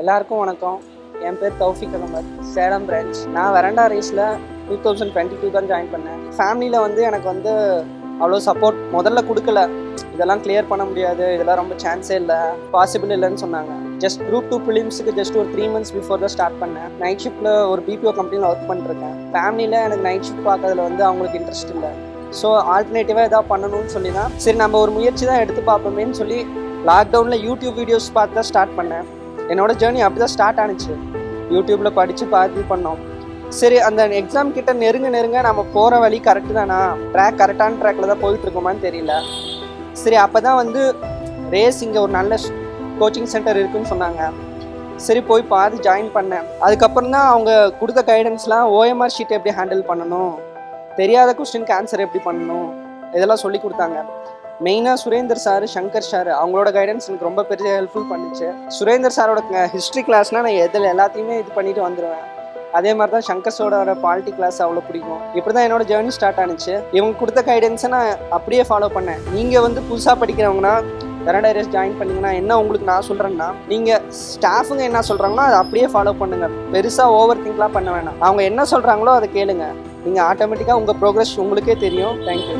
எல்லாருக்கும் வணக்கம். என் பேர் தௌஃபிக் அகமத். சேலம் பிரான்ச் நான் வரண்டா ரேஸில் டூ தௌசண்ட் டுவெண்ட்டி டூ தான் ஜாயின் பண்ணேன். ஃபேமிலியில் வந்து எனக்கு வந்து அவ்வளோ சப்போர்ட் முதல்ல கொடுக்கல. இதெல்லாம் கிளியர் பண்ண முடியாது. இதெல்லாம் ரொம்ப சான்ஸே இல்லை. பாசிபிள் இல்லைன்னு சொன்னாங்க. ஜஸ்ட் குரூப் டூ ஃபிலிம்ஸுக்கு ஜஸ்ட் ஒரு த்ரீ மந்த்ஸ் பிஃபோர் தான் ஸ்டார்ட் பண்ணேன். நைட் ஷிஃப்ட்டில் ஒரு பிபிஓ கம்பெனியில் ஒர்க் பண்ணிருக்கேன். ஃபேமிலியில் எனக்கு நைட் ஷிஃப்ட் பார்க்கறதுல வந்து அவங்களுக்கு இன்ட்ரெஸ்ட் இல்லை. ஸோ ஆல்டர்னேட்டிவாக எதாவது பண்ணணும்னு சொல்லி தான் சரி நம்ம ஒரு முயற்சி தான் எடுத்து பார்ப்போமேன்னு சொல்லி லாக்டவுனில் யூடியூப் வீடியோஸ் பார்த்து தான் ஸ்டார்ட் பண்ணேன். என்னோட ஜேர்னி அப்படி தான் ஸ்டார்ட் ஆனிச்சு யூடியூப்பில் படித்து பார்த்து பண்ணோம். சரி அந்த எக்ஸாம் கிட்ட நெருங்க நெருங்க நம்ம போகிற வழி கரெக்டு தானா? ட்ராக் கரெக்டான ட்ராக்ல தான் போயிட்டு இருக்கோமான்னு தெரியல. சரி அப்போ தான் வந்து ரேஸ் இங்கே ஒரு நல்ல கோச்சிங் சென்டர் இருக்குன்னு சொன்னாங்க. சரி போய் பார்த்து ஜாயின் பண்ணேன். அதுக்கப்புறம் தான் அவங்க கொடுத்த கைடன்ஸ்லாம் ஓஎம்ஆர் ஷீட்டை எப்படி ஹேண்டில் பண்ணணும்? தெரியாத கொஸ்டினுக்கு ஆன்சர் எப்படி பண்ணணும்? இதெல்லாம் சொல்லி கொடுத்தாங்க. மெயினாக சுரேந்தர் சார் சங்கர் சார் அவங்களோட கைடன்ஸ் எனக்கு ரொம்ப பெரிய ஹெல்ப்ஃபுல் பண்ணுச்சு. சுரேந்தர் சாரோட ஹிஸ்ட்ரி கிளாஸ்னால் நான் எதில் எல்லாத்தையுமே இது பண்ணிட்டு வந்துடுவேன் அதே மாதிரி தான் சங்கர் சோட பாலிட்டி கிளாஸ் அவ்வளோ பிடிக்கும். இப்படி தான் என்னோட ஜேர்னி ஸ்டார்ட் ஆனிச்சு. இவங்க கொடுத்த கைடன்ஸை நான் அப்படியே ஃபாலோ பண்ணேன். நீங்கள் வந்து புதுசாக படிக்கிறவங்கன்னா கனடா ரேஸ் ஜாயின் பண்ணிங்கன்னா என்ன உங்களுக்கு நான் சொல்கிறேன்னா நீங்கள் ஸ்டாஃபுங்க என்ன சொல்கிறாங்களோ அதை அப்படியே ஃபாலோ பண்ணுங்கள் பெருசாக ஓவர் திங்க்லாம் பண்ண வேணாம். அவங்க என்ன சொல்கிறாங்களோ அதை கேளுங்க. நீங்கள் ஆட்டோமேட்டிக்காக உங்கள் ப்ரோக்ரஸ் உங்களுக்கே தெரியும். தேங்க்யூ